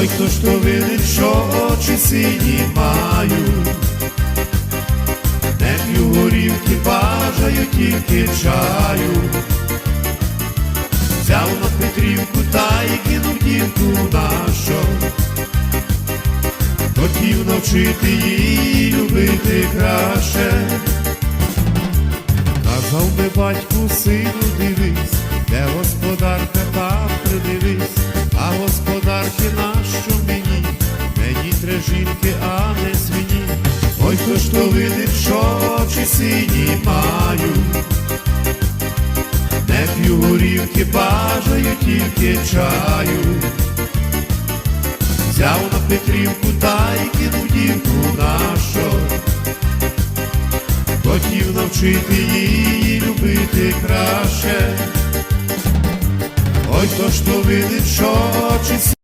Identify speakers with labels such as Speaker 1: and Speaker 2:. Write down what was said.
Speaker 1: Ой, хто ж то винен, що очі сині маю, не п'ю горівки, бажаю тільки чаю. Взяв на Петрівку та й кинув дівку нащо. Хотів навчити її любити краще. Казав би батьку, сину, жінки, а не свині. Ой, хто ж то видить, що очі сині маю, не п'ю горівки, бажаю тільки чаю. Взяв на Петрівку та й кинув дівку нащо. Хотів навчити її любити краще. Ой, хто ж то видить, що очі